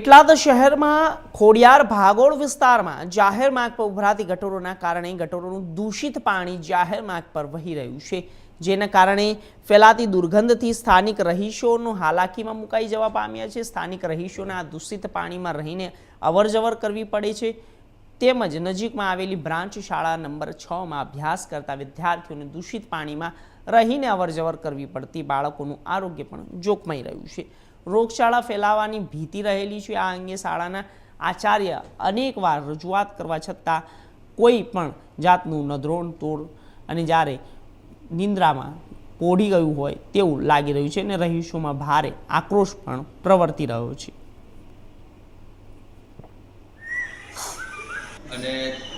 એટલાદ શહેરમાં ખોડિયાર ભાગોળ વિસ્તારમાં જાહેર માર્ગ પર ઉભરાતી ગટરોના કારણે ગટરોનું દૂષિત પાણી જાહેર માર્ગ પર વહી રહ્યું છે. જેના કારણે ફેલાતી દુર્ગંધથી સ્થાનિક રહીશોનું હાલાકીમાં મુકાઈ જવા પામ્યા છે. સ્થાનિક રહીશોને આ દૂષિત પાણીમાં રહીને અવરજવર કરવી પડે છે. તેમજ નજીકમાં આવેલી બ્રાન્ચ શાળા નંબર છમાં અભ્યાસ કરતા વિદ્યાર્થીઓને દૂષિત પાણીમાં રહીને અવરજવર કરવી પડતી બાળકોનું આરોગ્ય પણ જોખમાઈ રહ્યું છે. રોગચાળા ફેલાવાની ભીતિ રહેલી છે. આ અંગે શાળાના આચાર્ય અનેકવાર રજૂઆત કરવા છતાં કોઈ પણ જાતનું નદ્રોણ તોડ અને જ્યારે નિંદ્રામાં પોઢી ગયું હોય તેવું લાગી રહ્યું છે અને રહીશોમાં ભારે આક્રોશ પણ પ્રવર્તી રહ્યો છે. અને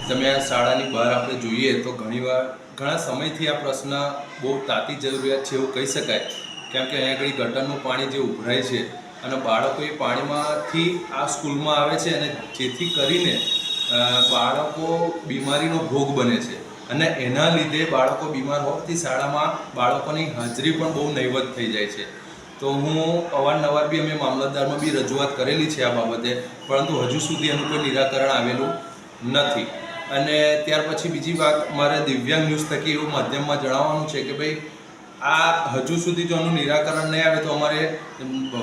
તમે શાળાની બહાર આપણે જોઈએ તો ઘણીવાર ઘણા સમયથી આ પ્રશ્ન બહુ તાતી જરૂરિયાત છે એવું કહી શકાય. કેમ કે અહીંયા આગળ ગટરનું પાણી જે ઉભરાય છે અને બાળકો એ પાણીમાંથી આ સ્કૂલમાં આવે છે અને જેથી કરીને બાળકો બીમારીનો ભોગ બને છે. અને એના લીધે બાળકો બીમાર હોવાથી શાળામાં બાળકોની હાજરી પણ બહુ નહીવત થઈ જાય છે. તો હું અવારનવાર બી અમે મામલતદારમાં બી રજૂઆત કરેલી છે આ બાબતે, પરંતુ હજુ સુધી એનું કોઈ નિરાકરણ આવેલું નથી. અને ત્યાર પછી બીજી વાત, મારે દિવ્યાંગ ન્યૂઝ થકી એવું માધ્યમમાં જણાવવાનું છે કે ભાઈ આ હજુ સુધી જો આનું નિરાકરણ નહીં આવે તો અમારે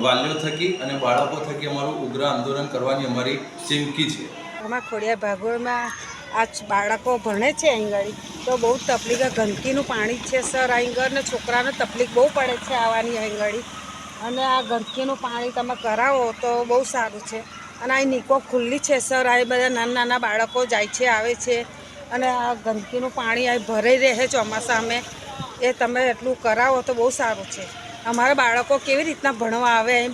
વાલીઓ થકી અને બાળકો થકી અમારું ઉગ્ર આંદોલન કરવાની અમારી ચીમકી છે. અમારા ખોડિયા ભાગોળમાં આ બાળકો ભણે છે આગળ. તો બહુ તકલીફ ગંદકીનું પાણી છે, સર. આગળ ને છોકરાને તકલીફ બહુ પડે છે આવવાની આગળ અને આ ગંદકીનું પાણી તમે કરાવો તો બહુ સારું છે. અને અહીં નિકો ખુલ્લી છે, સર. આ બધા નાના નાના બાળકો જાય છે, આવે છે. અને આ ગંદકીનું પાણી અહીં ભરાઈ રહે ચોમાસામાં. એ તમે એટલું કરાવો તો બહુ સારું છે. અમારા બાળકો કેવી રીતના ભણવા આવે, અહીં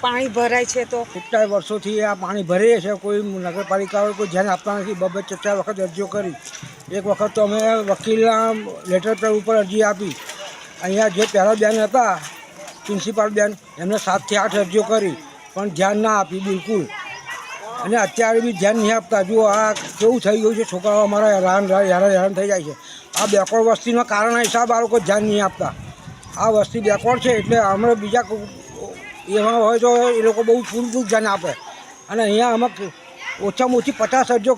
પાણી ભરાય છે તો? કેટલાય વર્ષોથી આ પાણી ભરીએ છે કોઈ નગરપાલિકાઓ કોઈ ધ્યાન આપતા નથી. બબે ચાર વખત અરજીઓ કરી. એક વખત તો અમે વકીલના લેટર પેડ ઉપર અરજી આપી. અહીંયા જે પહેલા બેન હતા, પ્રિન્સિપાલ બેન, એમને સાતથી આઠ અરજીઓ કરી. પણ ધ્યાન ના આપી બિલકુલ. અને અત્યારે બી ધ્યાન નહીં આપતા. જો આ કેવું થઈ ગયું છે? છોકરાઓ અમારા હેરાન હેરાન હેરાન થઈ જાય છે. આ બેકવર્ડ વસ્તીના કારણે હિસાબ આ લોકો ધ્યાન નહીં આપતા. આ વસ્તી બેકવર્ડ છે, એટલે અમે બીજા એમાં હોય તો એ લોકો બહુ પૂરતું ધ્યાન આપે. અને અહીંયા અમે ઓછામાં ઓછી પચાસ અરજો